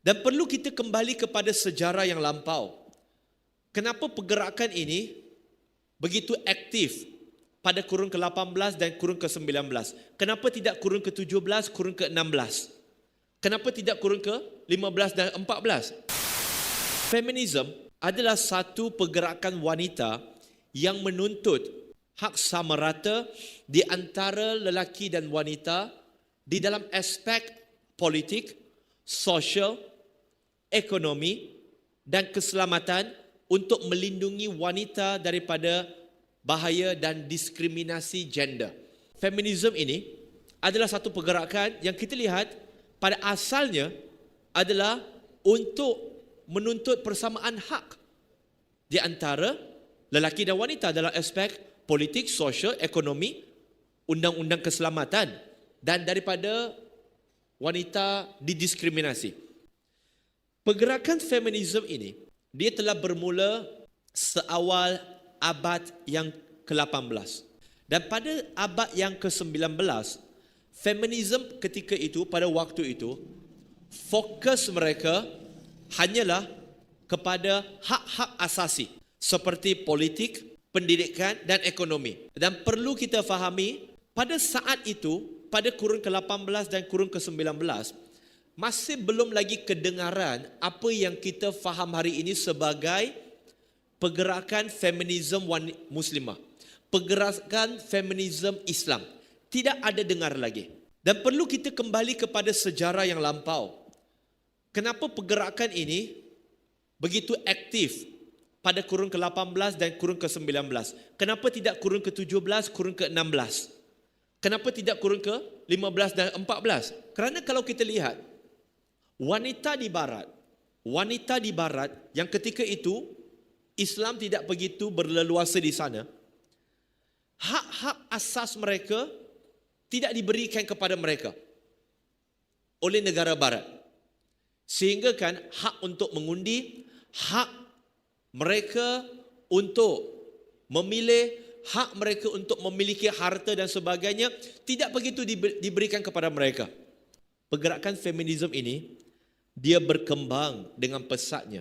Dan perlu kita kembali kepada sejarah yang lampau. Kenapa pergerakan ini begitu aktif pada kurun ke-18 dan kurun ke-19? Kenapa tidak kurun ke-17, kurun ke-16? Kenapa tidak kurun ke-15 dan 14? Feminism adalah satu pergerakan wanita yang menuntut hak sama rata di antara lelaki dan wanita di dalam aspek politik, sosial, ekonomi dan keselamatan untuk melindungi wanita daripada bahaya dan diskriminasi gender. Feminism ini adalah satu pergerakan yang kita lihat pada asalnya adalah untuk menuntut persamaan hak di antara lelaki dan wanita dalam aspek politik, sosial, ekonomi, undang-undang keselamatan dan daripada wanita didiskriminasi. Pergerakan feminisme ini dia telah bermula seawal abad yang ke-18. Dan pada abad yang ke-19, feminisme ketika itu pada waktu itu fokus mereka hanyalah kepada hak-hak asasi seperti politik, pendidikan dan ekonomi. Dan perlu kita fahami pada saat itu pada kurun ke-18 dan kurun ke-19 masih belum lagi kedengaran apa yang kita faham hari ini sebagai pergerakan feminisme muslimah. Pergerakan feminisme Islam. Tidak ada dengar lagi. Dan perlu kita kembali kepada sejarah yang lampau. Kenapa pergerakan ini begitu aktif pada kurun ke-18 dan kurun ke-19? Kenapa tidak kurun ke-17, kurun ke-16? Kenapa tidak kurun ke-15 dan 14? Kerana kalau kita lihat, wanita di barat, wanita di barat yang ketika itu Islam tidak begitu berleluasa di sana, hak-hak asas mereka tidak diberikan kepada mereka oleh negara barat. Sehingga kan hak untuk mengundi, hak mereka untuk memilih, hak mereka untuk memiliki harta dan sebagainya tidak begitu diberikan kepada mereka. Pergerakan feminisme ini dia berkembang dengan pesatnya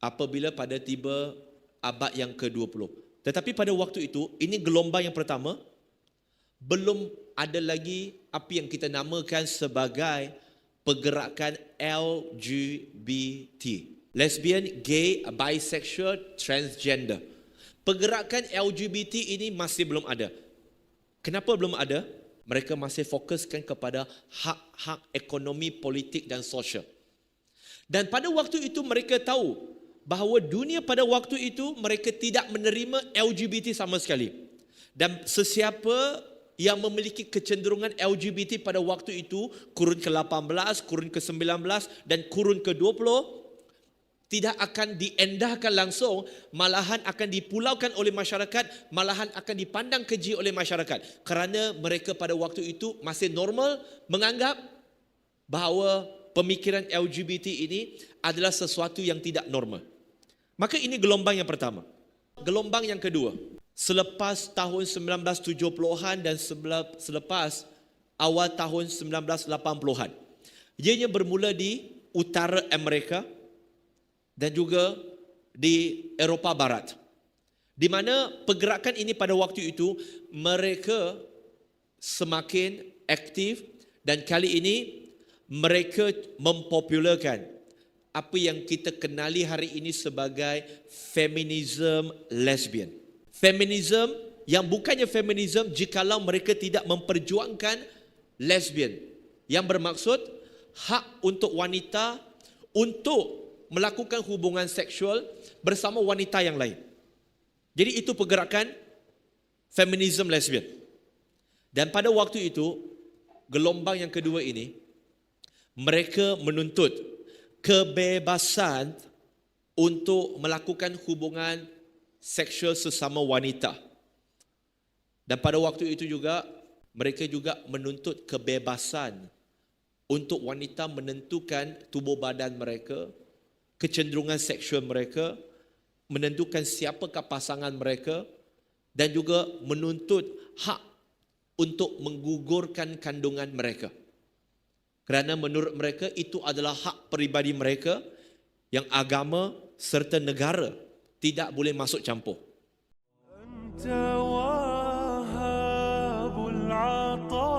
apabila pada tiba abad yang ke-20. Tetapi pada waktu itu, ini gelombang yang pertama, belum ada lagi apa yang kita namakan sebagai pergerakan LGBT. Lesbian, gay, bisexual, transgender. Pergerakan LGBT ini masih belum ada. Kenapa belum ada? Mereka masih fokuskan kepada hak-hak ekonomi, politik dan sosial. Dan pada waktu itu mereka tahu bahawa dunia pada waktu itu mereka tidak menerima LGBT sama sekali. Dan sesiapa yang memiliki kecenderungan LGBT pada waktu itu, kurun ke-18, kurun ke-19 dan kurun ke-20, tidak akan diendahkan langsung, malahan akan dipulaukan oleh masyarakat, malahan akan dipandang keji oleh masyarakat. Kerana mereka pada waktu itu masih normal menganggap bahawa pemikiran LGBT ini adalah sesuatu yang tidak normal. Maka ini gelombang yang pertama. Gelombang yang kedua. Selepas tahun 1970-an dan selepas awal tahun 1980-an. Ianya bermula di utara Amerika dan juga di Eropah Barat. Di mana pergerakan ini pada waktu itu mereka semakin aktif dan kali ini mereka mempopularkan apa yang kita kenali hari ini sebagai feminism lesbian. Feminism yang bukannya feminism jikalau mereka tidak memperjuangkan lesbian. Yang bermaksud hak untuk wanita untuk melakukan hubungan seksual bersama wanita yang lain. Jadi itu pergerakan feminism lesbian. Dan pada waktu itu, gelombang yang kedua ini, mereka menuntut kebebasan untuk melakukan hubungan seksual sesama wanita. Dan pada waktu itu juga mereka juga menuntut kebebasan untuk wanita menentukan tubuh badan mereka, kecenderungan seksual mereka, menentukan siapakah pasangan mereka dan juga menuntut hak untuk menggugurkan kandungan mereka. Kerana menurut mereka itu adalah hak peribadi mereka yang agama serta negara tidak boleh masuk campur. Anta wahabul ataa